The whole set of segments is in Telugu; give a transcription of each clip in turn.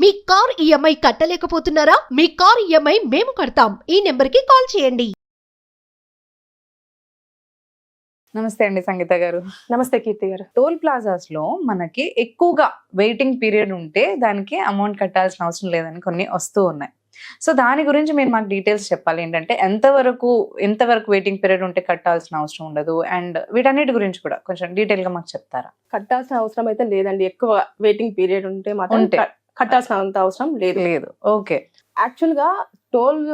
మీ కార్ ఈఎంఐ కట్టలేకపోతున్నారా? మీ కార్ ఈఎంఐ మేము కడతాం. ఈ నెంబర్కి కాల్ చేయండి. నమస్తే అండి సంగీత గారు. నమస్తే కీర్తి గారు. టోల్ ప్లాజాస్లో మనకి ఎక్కువగా వెయిటింగ్ పీరియడ్ ఉంటే దానికి అమౌంట్ కట్టాల్సిన అవసరం లేదని కొన్ని వస్తూ ఉన్నాయి. సో దాని గురించి మీరు మాకు డీటెయిల్స్ చెప్పాలి. ఏంటంటే ఎంతవరకు ఎంతవరకు వెయిటింగ్ పీరియడ్ ఉంటే కట్టాల్సిన అవసరం ఉండదు. అండ్ వీటన్నిటి గురించి కూడా కొంచెం డీటెయిల్గా మాకు చెప్తారా? కట్టాల్సిన అవసరం అయితే లేదండి. ఎక్కువ వెయిటింగ్ పీరియడ్ ఉంటే మాత్రం ఉంటే. క- కట్టాల్సిన అంత అవసరం లేదు. లేదు. ఓకే. యాక్చువల్గా టోల్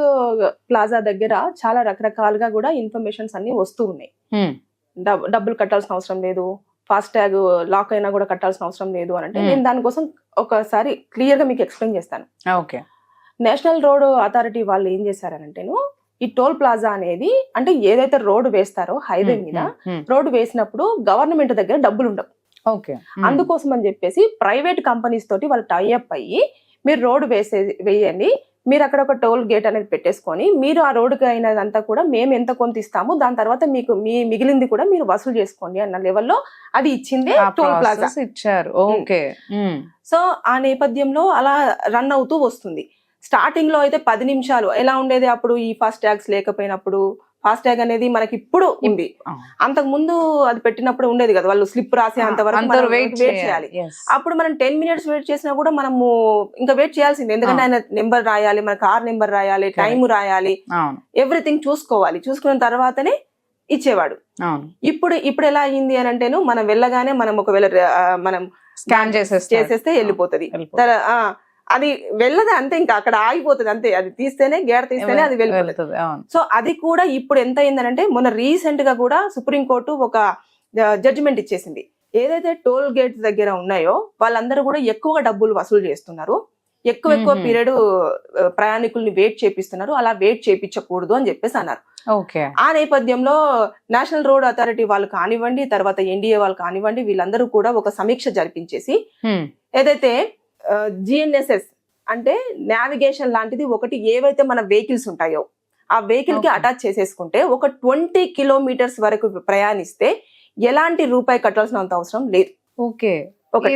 ప్లాజా దగ్గర చాలా రకరకాలుగా కూడా ఇన్ఫర్మేషన్స్ అన్ని వస్తూ ఉన్నాయి. డబ్- డబ్బులు కట్టాల్సిన అవసరం లేదు. ఫాస్ట్ ట్యాగ్ లాక్ అయినా కూడా కట్టాల్సిన అవసరం లేదు అని అంటే. నేను దానికోసం ఒకసారి క్లియర్గా మీకు ఎక్స్ప్లెయిన్ చేస్తాను. ఓకే. నేషనల్ రోడ్ అథారిటీ వాళ్ళు ఏం చేశారనంటేను ఈ టోల్ ప్లాజా అనేది అంటే ఏదైతే రోడ్డు వేస్తారో హైవే మీద రోడ్డు వేసినప్పుడు గవర్నమెంట్ దగ్గర డబ్బులు ఉండవు అందుకోసం అని చెప్పేసి ప్రైవేట్ కంపెనీస్ తోటి వాళ్ళు టైఅప్ అయ్యి మీరు రోడ్డు వేసే వేయండి. మీరు అక్కడ ఒక టోల్ గేట్ అనేది పెట్టేసుకొని మీరు ఆ రోడ్డుకి అయినదంతా కూడా మేము ఎంత కొంత ఇస్తాము దాని తర్వాత మీకు మీ మిగిలింది కూడా మీరు వసూలు చేసుకోండి అన్న లెవెల్లో అది ఇచ్చిందే టోల్ ప్లాజా. ఇచ్చారు. ఓకే. సో ఆ నేపథ్యంలో అలా రన్ అవుతూ వస్తుంది. స్టార్టింగ్లో అయితే పది నిమిషాలు. ఎలా ఉండేది అప్పుడు ఈ ఫాస్ట్ ట్యాగ్స్ లేకపోయినప్పుడు? ఫాస్ట్ ట్యాగ్ అనేది మనకి ఇప్పుడు ఉంది. అంతకు ముందు అది పెట్టినప్పుడు ఉండేది కదా వాళ్ళు స్లిప్ రాసే అంతవరకు వెయిట్ wait చేయాలి. అప్పుడు మనం టెన్ మినిట్స్ వెయిట్ చేసినా కూడా మనము ఇంకా వెయిట్ చేయాల్సింది. ఎందుకంటే. ఆయన నెంబర్ రాయాలి మన కార్ నెంబర్ రాయాలి. టైం రాయాలి. ఎవ్రీథింగ్ చూసుకోవాలి. చూసుకున్న తర్వాతనే ఇచ్చేవాడు. ఇప్పుడు ఇప్పుడు ఎలా అయింది అని అంటేను మనం వెళ్ళగానే మనం ఒకవేళ మనం స్కాన్ చేసేస్తే చేసేస్తే వెళ్ళిపోతది. అది వెళ్ళదు అంతే ఇంకా అక్కడ ఆగిపోతుంది అంతే. అది తీస్తేనే గేడ తీస్తేనే అది వెళ్ళిపోతుంది. సో అది కూడా ఇప్పుడు ఎంత అయిందనంటే మొన్న రీసెంట్గా కూడా సుప్రీంకోర్టు ఒక జడ్జిమెంట్ ఇచ్చేసింది. ఏదైతే టోల్ గేట్స్ దగ్గర ఉన్నాయో వాళ్ళందరూ కూడా ఎక్కువ డబ్బులు వసూలు చేస్తున్నారు. ఎక్కువ ఎక్కువ. పీరియడ్ ప్రయాణికుల్ని వెయిట్ చేపిస్తున్నారు. అలా వెయిట్ చేపించకూడదు అని చెప్పేసి అన్నారు. ఆ నేపథ్యంలో నేషనల్ రోడ్ అథారిటీ వాళ్ళు కానివ్వండి తర్వాత ఎన్డీఏ వాళ్ళు కానివ్వండి వీళ్ళందరూ కూడా ఒక సమీక్ష జరిపించేసి ఏదైతే జిఎన్ఎస్ఎస్ అంటే నావిగేషన్ లాంటిది ఒకటి ఏవైతే మన వెహికల్స్ ఉంటాయో ఆ వెహికల్కి. అటాచ్ చేసేసుకుంటే ఒక ట్వంటీ కిలోమీటర్స్ వరకు ప్రయాణిస్తే ఎలాంటి రూపాయి కట్టాల్సినంత అవసరం లేదు ఓకే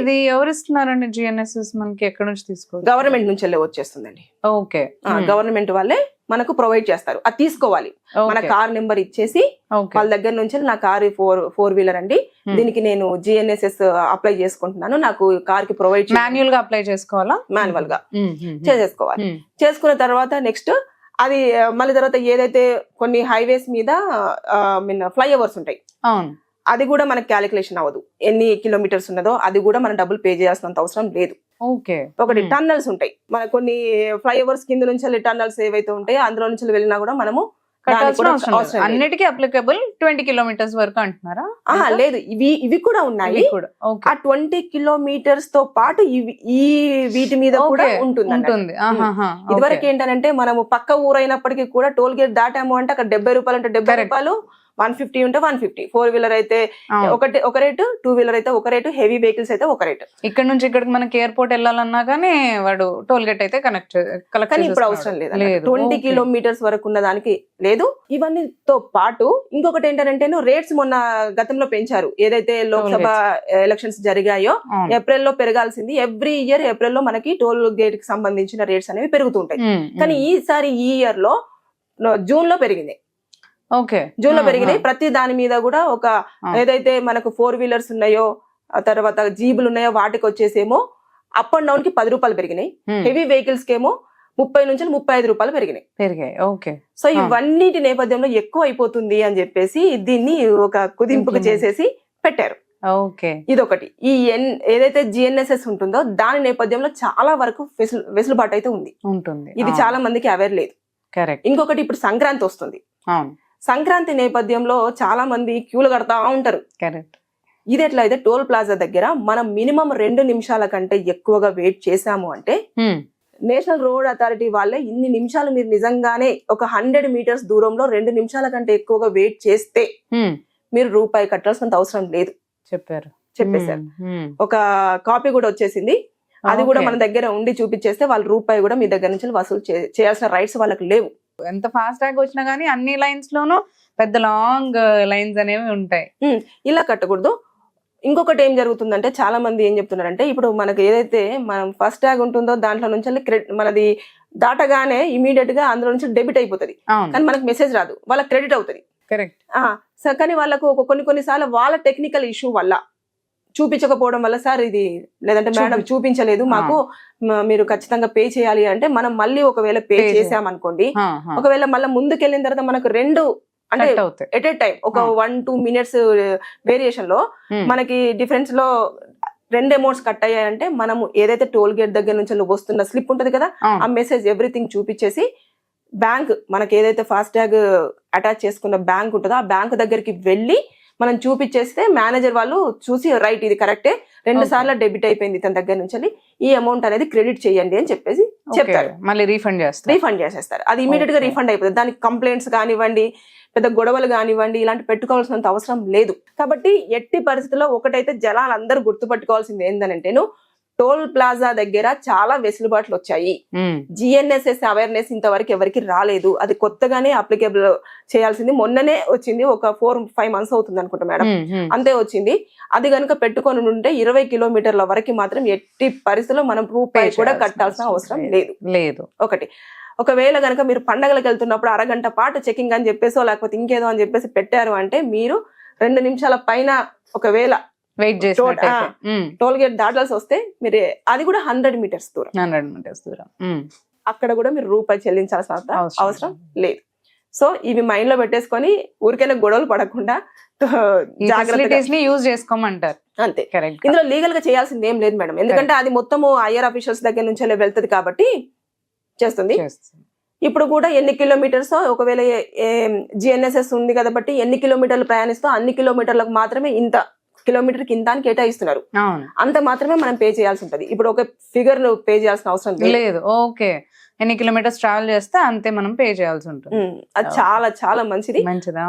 ఇది ఎవరు ఇస్తున్నారండి జిఎన్ఎస్ఎస్ మనకి ఎక్కడ నుంచి తీసుకోవచ్చు గవర్నమెంట్ నుంచి వెళ్ళే వచ్చేస్తుందండి. ఓకే. గవర్నమెంట్ వాళ్ళే మనకు ప్రొవైడ్ చేస్తారు. అది తీసుకోవాలి. మన కార్ నెంబర్ ఇచ్చేసి వాళ్ళ దగ్గర నుంచి నా కార్ ఫోర్ ఫోర్ వీలర్ అండి. దీనికి నేను జిఎన్ఎస్ఎస్ అప్లై చేసుకుంటున్నాను. నాకు కార్కి ప్రొవైడ్ మాన్యువల్గా అప్లై చేసుకోవాలా? మాన్యువల్గా. చేసేసుకోవాలి. చేసుకున్న తర్వాత నెక్స్ట్ అది మళ్ళీ తర్వాత ఏదైతే కొన్ని హైవేస్ మీద మీన్ ఫ్లైఓవర్స్ ఉంటాయి. అది కూడా మనకి క్యాలిక్యులేషన్ అవ్వదు. ఎన్ని కిలోమీటర్స్ ఉన్నదో అది కూడా మనం డబ్బులు పే చేయాల్సినంత అవసరం లేదు. ఓకే. ఒకటి. టన్నల్స్ ఉంటాయి. మన కొన్ని ఫ్లైఓవర్స్ కింద నుంచి టన్నల్స్ ఏవైతే ఉంటాయో అందులో నుంచి వెళ్ళినా కూడా మనము. అన్నిటికీ అప్లికబుల్ ట్వంటీ కిలోమీటర్స్ వరకు అంటున్నారా? లేదు. ఇవి ఇవి కూడా ఉన్నాయి. ఆ ట్వంటీ కిలోమీటర్స్తో పాటు ఇవి ఈ వీటి మీద కూడా ఉంటుంది. ఉంటుంది ఇదివరకు. ఏంటంటే మనము పక్క ఊరైనప్పటికీ కూడా టోల్ గేట్ దాటాము అంటే అక్కడ డెబ్బై రూపాయలు అంటే డెబ్బై. రూపాయలు వన్ ఫిఫ్టీ ఉంటే వన్ ఫిఫ్టీ. ఫోర్ వీలర్ అయితే. ఒకటి ఒక రేటు టూ వీలర్ అయితే ఒక రేటు హెవీ వెహికల్స్ అయితే ఒక రేటు. ఇక్కడ నుంచి ఇక్కడికి మనకి ఎయిర్పోర్ట్ వెళ్ళాలన్నా కానీ వాడు టోల్ గేట్ అయితే కనెక్ట్ కానీ ఇప్పుడు అవసరం లేదు ట్వంటీ. కిలోమీటర్స్ వరకు ఉన్న దానికి లేదు. ఇవన్నీతో పాటు ఇంకొకటి ఏంటంటే రేట్స్ మొన్న గతంలో పెంచారు. ఏదైతే లోక్సభ ఎలక్షన్స్ జరిగాయో. ఏప్రిల్లో పెరగాల్సింది. ఎవ్రీ ఇయర్ ఏప్రిల్లో మనకి టోల్ గేట్కి సంబంధించిన రేట్స్ అనేవి పెరుగుతుంటాయి. కానీ. ఈసారి ఈ ఇయర్లో జూన్లో పెరిగింది. ఓకే. జూన్లో ఆ, పెరిగినాయి. ప్రతి దాని మీద కూడా ఒక. ఏదైతే మనకు ఫోర్ వీలర్స్ ఉన్నాయో ఆ తర్వాత జీబులు ఉన్నాయో వాటికి వచ్చేసేమో అప్ అండ్ డౌన్కి పది రూపాయలు పెరిగినాయి. హెవీ వెహికల్స్ కేమో ముప్పై నుంచి ముప్పై ఐదు రూపాయలు పెరిగినాయి. పెరిగాయి. ఓకే. సో. ఇవన్నిటి నేపథ్యంలో ఎక్కువ అయిపోతుంది అని చెప్పేసి దీన్ని ఒక కుదింపుకు. చేసేసి పెట్టారు. ఓకే. ఇదొకటి. ఈ ఎన్ ఏదైతే జిఎన్ఎస్ఎస్ ఉంటుందో దాని నేపథ్యంలో చాలా వరకు వెసులు వెసులుబాటు అయితే ఉంది. ఉంటుంది. ఇది చాలా మందికి అవేర్ లేదు. కరెక్ట్. ఇంకొకటి ఇప్పుడు సంక్రాంతి వస్తుంది. అవును. సంక్రాంతి నేపథ్యంలో చాలా మంది క్యూలు కడతా ఉంటారు. కరెక్ట్. ఇది ఎట్లా అయితే టోల్ ప్లాజా దగ్గర మనం మినిమం రెండు నిమిషాల కంటే ఎక్కువగా వెయిట్ చేశాము అంటే నేషనల్ రోడ్ అథారిటీ వాళ్ళే ఇన్ని నిమిషాలు మీరు నిజంగానే ఒక హండ్రెడ్ మీటర్స్ దూరంలో రెండు నిమిషాల కంటే ఎక్కువగా వెయిట్ చేస్తే మీరు రూపాయి కట్టాల్సినంత అవసరం లేదు. చెప్పారు. చెప్పేశారు. ఒక కాపీ కూడా వచ్చేసింది. అది కూడా. మన దగ్గర ఉండి చూపించేస్తే వాళ్ళ రూపాయి కూడా మీ దగ్గర నుంచి వసూలు చేయాల్సిన రైట్స్ వాళ్ళకి లేవు. ఎంత ఫాస్ట్ ట్యాగ్ వచ్చినా గానీ అన్ని లైన్స్ లోనూ పెద్ద లాంగ్ లైన్స్ అనేవి ఉంటాయి. ఇలా కట్టకూడదు. ఇంకొకటి ఏం జరుగుతుందంటే చాలా మంది ఏం చెప్తున్నారంటే ఇప్పుడు మనకు ఏదైతే మనం ఫస్ట్ ట్యాగ్ ఉంటుందో దాంట్లో నుంచి క్రెడిట్ మనది దాటగానే ఇమీడియట్గా అందులో నుంచి డెబిట్ అయిపోతుంది. కానీ మనకు మెసేజ్ రాదు. వాళ్ళకి క్రెడిట్ అవుతుంది. కరెక్ట్ కానీ వాళ్ళకు ఒక కొన్ని కొన్నిసార్లు వాళ్ళ టెక్నికల్ ఇష్యూ వల్ల చూపించకపోవడం వల్ల సార్ ఇది లేదంటే మేడం చూపి- చూపించలేదు మాకు మీరు ఖచ్చితంగా పే చేయాలి అంటే మనం మళ్ళీ ఒకవేళ పే. చేసామనుకోండి ఒకవేళ మళ్ళీ ముందుకెళ్ళిన తర్వాత మనకు రెండు అంటే ఎట్ ఏ టైం ఒక. వన్ టూ మినిట్స్ వేరియేషన్లో. మనకి డిఫరెన్స్లో రెండు అమౌంట్స్ కట్ అయ్యాయంటే మనము ఏదైతే టోల్ గేట్ దగ్గర నుంచి వస్తున్న స్లిప్ ఉంటది కదా ఆ. మెసేజ్ ఎవ్రీథింగ్ చూపించేసి బ్యాంక్ మనకి ఏదైతే ఫాస్ట్ ట్యాగ్ అటాచ్ చేసుకున్న బ్యాంక్ ఉంటుందో ఆ బ్యాంక్ దగ్గరికి వెళ్ళి మనం చూపించేస్తే మేనేజర్ వాళ్ళు చూసి రైట్ ఇది కరెక్టే రెండు. సార్లు డెబిట్ అయిపోయింది తన దగ్గర నుంచి ఈ అమౌంట్ అనేది క్రెడిట్ చేయండి అని చెప్పేసి. చెప్తారు మళ్ళీ రీఫండ్ చేస్తారు రీఫండ్ చేసేస్తారు అది ఇమీడియట్గా. రీఫండ్ అయిపోతుంది దానికి కంప్లైంట్స్ కానివ్వండి పెద్ద గొడవలు కానివ్వండి ఇలాంటి పెట్టుకోవాల్సినంత అవసరం లేదు కాబట్టి ఎట్టి పరిస్థితుల్లో ఒకటైతే జనాలు అందరూ గుర్తుపట్టుకోవాల్సింది ఏంటంటేను టోల్ ప్లాజా దగ్గర చాలా వెసులుబాట్లు వచ్చాయి. జిఎన్ఎస్ఎస్ అవేర్నెస్ ఇంతవరకు ఎవరికి రాలేదు. అది కొత్తగానే అప్లికేబుల్ చేయాల్సింది. మొన్ననే వచ్చింది. ఒక ఫోర్ ఫైవ్ మంత్స్ అవుతుంది అనుకుంటా మేడం. అంతే వచ్చింది. అది కనుక పెట్టుకొని ఉంటే ఇరవై కిలోమీటర్ల వరకు మాత్రం ఎట్టి పరిస్థితుల్లో మనం రూపాయి కూడా కట్టాల్సిన అవసరం. లేదు. లేదు. ఒకటి. ఒకవేళ కనుక మీరు పండగలకు వెళ్తున్నప్పుడు అరగంట పాటు చెకింగ్ అని చెప్పేసో లేకపోతే ఇంకేదో అని చెప్పేసి పెట్టారు అంటే మీరు రెండు నిమిషాల పైన ఒకవేళ వెయిట్ టోల్ గేట్ దాటాల్సి వస్తే మీరు అది కూడా హండ్రెడ్ మీటర్స్ దూరం. హండ్రెడ్ మీటర్స్ దూరం. అక్కడ కూడా మీరు రూపాయి చెల్లించాల్సిన అవసరం- లేదు. సో ఇవి మైండ్లో పెట్టేసుకొని ఊరికైనా గొడవలు పడకుండా యూజ్ చేసుకోమంటారు. అంతే. ఇందులో లీగల్గా చేయాల్సింది ఏం లేదు మేడం. ఎందుకంటే అది మొత్తము ఐఆర్ అఫీషియల్స్ దగ్గర నుంచి వెళ్తది కాబట్టి చేస్తుంది. ఇప్పుడు కూడా ఎన్ని కిలోమీటర్స్ ఒకవేళ జిఎన్ఎస్ఎస్ ఉంది కాబట్టి ఎన్ని కిలోమీటర్లు ప్రయాణిస్తూ అన్ని కిలోమీటర్లకు మాత్రమే ఇంత కిలోమీటర్ కింద కేటాయిస్తున్నారు. అంత మాత్రమే మనం పే చేయాల్సి ఉంటది. ఇప్పుడు ఒక ఫిగర్ పే చేయాల్సిన అవసరం లేదు. ఓకే. ఎన్ని కిలోమీటర్స్ ట్రావెల్ చేస్తే అంతే మనం పే చేయాల్సి ఉంటుంది. అది చాలా చాలా మంచిది. మంచిదా?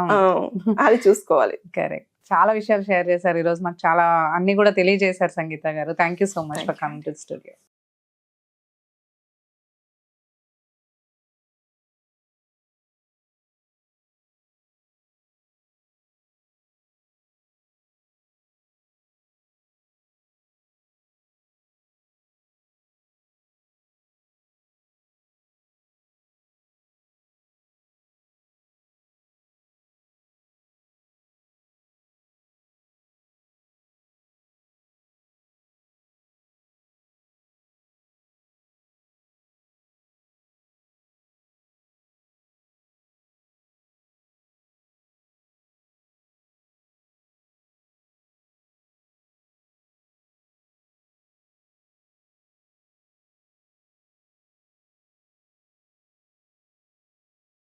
అది చూసుకోవాలి. కరెక్ట్ చాలా విషయాలు షేర్ చేశారు ఈ రోజు మాకు చాలా అన్ని కూడా తెలియజేశారు సంగీత గారు. Thank you so much for coming to studio